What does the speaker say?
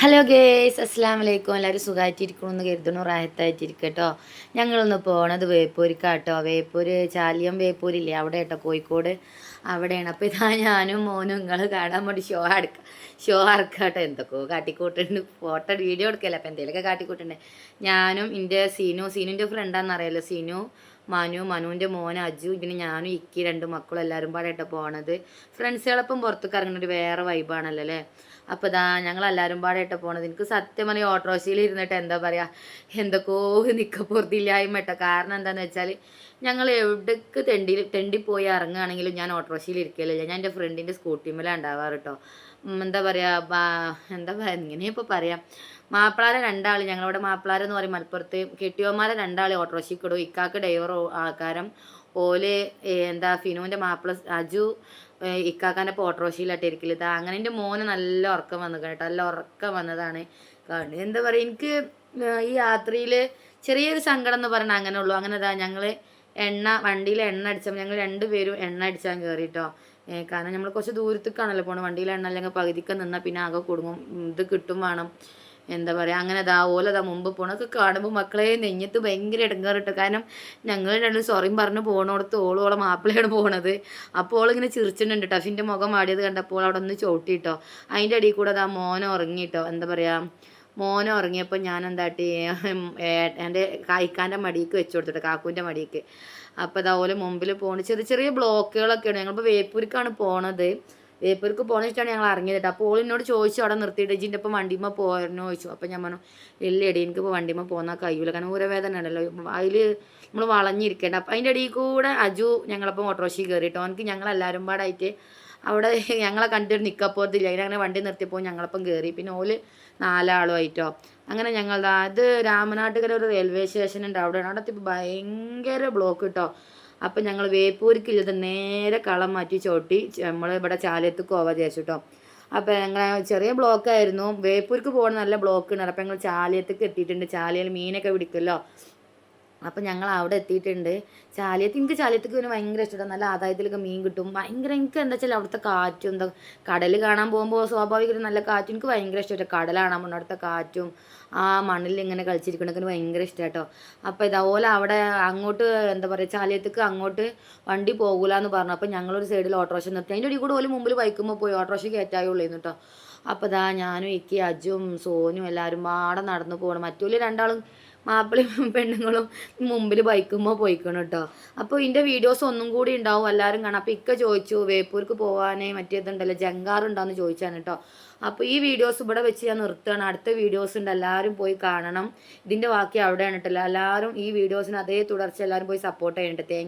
Hello guys അസ്സാം വലൈക്കും എല്ലാവരും സുഖമായിട്ടിരിക്കണമെന്ന് കരുതണു റാഹത്തായിട്ടിരിക്കട്ടോ. ഞങ്ങളൊന്ന് പോണത് വേപ്പൂരിക്കാട്ടോ വേപ്പൂര് ചാലിയം വേപ്പൂരില്ലേ? അവിടെ കേട്ടോ കോഴിക്കോട്. അവിടെയാണ്. അപ്പോൾ ഇതാ ഞാനും മോനും നിങ്ങൾ കാണാൻ വേണ്ടി ഷോ അടുക്ക ഷോ അറക്കാട്ടോ എന്തൊക്കെയോ കാട്ടിക്കൂട്ടുണ്ട്. Photo video എടുക്കല്ല? അപ്പോൾ എന്തെങ്കിലുമൊക്കെ കാട്ടിക്കൂട്ടുണ്ട്. ഞാനും എന്റെ സീനു സീനുന്റെ ഫ്രണ്ടാണെന്നറിയാലോ സീനു മനു മനുവിന്റെ മോൻ അജു പിന്നെ ഞാനും ഇക്കി രണ്ട് മക്കളും എല്ലാവരും പാടായിട്ട് പോണത്. ഫ്രണ്ട്സുകളൊപ്പം പുറത്തേക്ക് ഇറങ്ങുന്ന ഒരു വേറെ വൈബാണല്ലോ അല്ലേ? അപ്പോൾ ഇതാ ഞങ്ങൾ എല്ലാവരും പാടായിട്ട് പോണത്. എനിക്ക് സത്യം പറഞ്ഞാൽ ഓട്ടോറിക്ഷയിൽ ഇരുന്നിട്ട് എന്താ പറയുക എന്തൊക്കെയോ നിക്കപ്പുറത്തില്ലായ്മ കേട്ടോ കാരണം എന്താണെന്ന് വെച്ചാൽ ഞങ്ങൾ എവിടേക്ക് തെണ്ടി തെണ്ടി പോയി ഇറങ്ങുകയാണെങ്കിലും ഞാൻ ഓട്ടോറിക്ഷയിൽ ഇരിക്കലില്ല. ഞാൻ എന്റെ ഫ്രണ്ടിന്റെ സ്കൂട്ടിമേലാണ് ഉണ്ടാവാറ് കേട്ടോ എന്താ പറയുക എന്താ പറയുക ഇങ്ങനെ ഇപ്പോൾ പറയാം. മാപ്പിളാരെ രണ്ടാൾ ഞങ്ങളിവിടെ മാപ്പിളാരെ എന്ന് പറയും മലപ്പുറത്ത്. കെട്ടിയോമാരെ രണ്ടാൾ ഓട്ടോറിക്ഷയ്ക്കിടും. ഇക്കാക്ക് ഡൈവറോ ആൾക്കാരം. ഓൽ എന്താ ഫിനുവിന്റെ മാപ്പിള അജു ഇക്കാക്കാന്റെ ഇപ്പോൾ ഓട്ടോറിക്ഷയിലായിട്ട് ഇരിക്കൽ. ഇതാ അങ്ങനെ എന്റെ മോന് നല്ല ഉറക്കം വന്നു കേട്ടോ. നല്ല ഉറക്കം വന്നതാണ്. കാരണം എന്താ പറയുക എനിക്ക് ഈ യാത്രയിൽ ചെറിയൊരു സങ്കടം എന്ന് പറഞ്ഞാൽ അങ്ങനെ ഉള്ളൂ. അങ്ങനെ ഇതാ ഞങ്ങൾ എണ്ണ വണ്ടിയിൽ എണ്ണ അടിച്ചാൽ ഞങ്ങൾ രണ്ടുപേരും എണ്ണ അടിച്ചാൽ കയറിയിട്ടോ കാരണം നമ്മൾ കുറച്ച് ദൂരത്തേക്കാണല്ലോ പോകണം വണ്ടിയിൽ എണ്ണ അല്ലെങ്കിൽ പകുതിക്ക് നിന്നാൽ പിന്നെ ആകെ കുടുങ്ങും. ഇത് കിട്ടും വേണം. എന്താ പറയുക അങ്ങനെ അതാ ഓലതാ മുമ്പ് പോണൊക്കെ കാണുമ്പോൾ മക്കളെ നെഞ്ഞത്ത് ഭയങ്കര ഇടങ്ങേറിട്ട് കാരണം ഞങ്ങൾ രണ്ടും സോറിയും പറഞ്ഞ് പോണോടത്ത് ഓളോളം മാപ്പിളയാണ് പോണത്. അപ്പോൾ ഓളിങ്ങനെ ചിരിച്ചിട്ടുണ്ട് ടഫിന്റെ മുഖം ആടിയത് കണ്ടപ്പോൾ അവിടെ ഒന്ന് ചവിട്ടിട്ടോ അതിന്റെ അടിയിൽ കൂടെ അതാ മോനെ ഉറങ്ങിട്ടോ. എന്താ പറയുക മോനെ ഉറങ്ങിയപ്പോൾ ഞാൻ എന്താട്ടി എന്റെ കായ്ക്കാന്റെ മടിക്ക് വെച്ച് കൊടുത്തിട്ട് കാക്കുവിന്റെ മടിക്ക്. അപ്പോൾ അതുപോലെ മുമ്പിൽ പോണ. ചെറിയ ചെറിയ ബ്ലോക്കുകളൊക്കെയാണ്. ഞങ്ങളിപ്പോൾ വേപ്പൂരിക്കാണ് പോണത്. വേപ്പൂർക്ക് പോകുന്ന ഇഷ്ടമാണ് ഞങ്ങൾ ഇറങ്ങിയത് അപ്പോൾ ഓൾ എന്നോട് ചോദിച്ചു അവിടെ നിർത്തിയിട്ട് ഇജിന്റെ ഇപ്പം വണ്ടിമ്മ പോരണോ ചോദിച്ചു. അപ്പോൾ ഞാൻ പറഞ്ഞു ഇല്ല എടി എനിക്കിപ്പോൾ വണ്ടിമ്മ പോകുന്ന കഴിയൂല. കാരണം ഊരവേദന ഉണ്ടല്ലോ. അതിൽ നമ്മൾ വളഞ്ഞിരിക്കേണ്ട. അപ്പം അതിന്റെ ഇടയിൽ കൂടെ അജു ഞങ്ങളപ്പം ഓട്ടോറിക്ഷയിൽ കയറിയിട്ടോ എനിക്ക് ഞങ്ങളെല്ലാവരും പാടായിട്ട് അവിടെ ഞങ്ങളെ കണ്ടിട്ട് നിൽക്കപ്പോത്തില്ല അതിനങ്ങനെ വണ്ടി നിർത്തിയപ്പോൾ ഞങ്ങളപ്പം കയറി. പിന്നെ ഓൽ നാലാളുമായിട്ടോ അങ്ങനെ ഞങ്ങൾ അത് രാമനാട്ടുകര ഒരു റെയിൽവേ സ്റ്റേഷൻ ഉണ്ട്. അവിടെയാണ്. അവിടെ ഭയങ്കര ബ്ലോക്ക് കിട്ടോ. അപ്പം ഞങ്ങൾ വേപ്പൂരിക്കില്ലത് നേരെ കളം മാറ്റി ചോട്ടി നമ്മൾ ഇവിടെ ചാലത്ത് കോവ ചേച്ചു കേട്ടോ അപ്പം ഞങ്ങൾ ചെറിയ ബ്ലോക്കായിരുന്നു. വേപ്പൂർക്ക് പോകണ നല്ല ബ്ലോക്ക് ഉണ്ട് അപ്പം ഞങ്ങൾ ചാലിയത്തേക്ക് എത്തിയിട്ടുണ്ട്. ചാലിയിൽ മീനൊക്കെ പിടിക്കുമല്ലോ. അപ്പം ഞങ്ങൾ അവിടെ എത്തിയിട്ടുണ്ട്. ചാലിയത്ത് എനിക്ക് ചാലിയത്തേക്ക് പിന്നെ ഭയങ്കര ഇഷ്ടമാണ്. നല്ല ആദായത്തിലൊക്കെ മീൻ കിട്ടും. ഭയങ്കര എനിക്ക് എന്താ വെച്ചാൽ അവിടുത്തെ കാറ്റും എന്താ കടൽ കാണാൻ പോകുമ്പോൾ സ്വാഭാവികമായിട്ടും നല്ല കാറ്റും എനിക്ക് ഭയങ്കര ഇഷ്ടമായിട്ട് കടലാണ് അവിടുത്തെ കാറ്റും ആ മണ്ണിൽ ഇങ്ങനെ കളിച്ചിരിക്കണൊക്കെ ഭയങ്കര ഇഷ്ടമായിട്ടോ അപ്പോൾ ഇതേപോലെ അവിടെ അങ്ങോട്ട് എന്താ പറയുക ചാലിയത്തേക്ക് അങ്ങോട്ട് വണ്ടി പോകൂല എന്ന് പറഞ്ഞു. അപ്പോൾ ഞങ്ങളൊരു സൈഡിൽ ഓട്ടോറിക്ഷ നിർത്തി. അതിന്റെ ഇടയിൽ കൂടെ ഒരു മുമ്പിൽ ബൈക്കുമ്പോൾ പോയി. ഓട്ടോറിക്ഷ കയറ്റായുള്ളൂ കേട്ടോ. അപ്പോൾ ഇതാ ഞാനും ഇക്കി അജും സോനും എല്ലാവരും പാടെ നടന്നു പോകണം മറ്റൊരു രണ്ടാളും മാപ്പിളയും പെണ്ണുങ്ങളും മുമ്പിൽ ബൈക്കുമ്പോൾ പോയിക്കണം കേട്ടോ അപ്പോൾ ഇതിന്റെ വീഡിയോസ് ഒന്നും കൂടി ഉണ്ടാവും എല്ലാവരും കാണാം. അപ്പോൾ ഇക്ക ചോദിച്ചു വേപ്പൂർക്ക് പോകാനേ മറ്റേതുണ്ടല്ലോ ജങ്കാർ ഉണ്ടാന്ന് ചോദിച്ചാണ് കേട്ടോ അപ്പോൾ ഈ വീഡിയോസ് ഇവിടെ വെച്ച് ഞാൻ നിർത്തുകയാണ്. അടുത്ത വീഡിയോസ് ഉണ്ട് എല്ലാവരും പോയി കാണണം. ഇതിന്റെ ബാക്കി അവിടെയാണ് കേട്ടോ എല്ലാവരും ഈ വീഡിയോസിന് അതേ തുടർച്ച എല്ലാവരും പോയി സപ്പോർട്ട് ചെയ്യണ്ടേ. താങ്ക്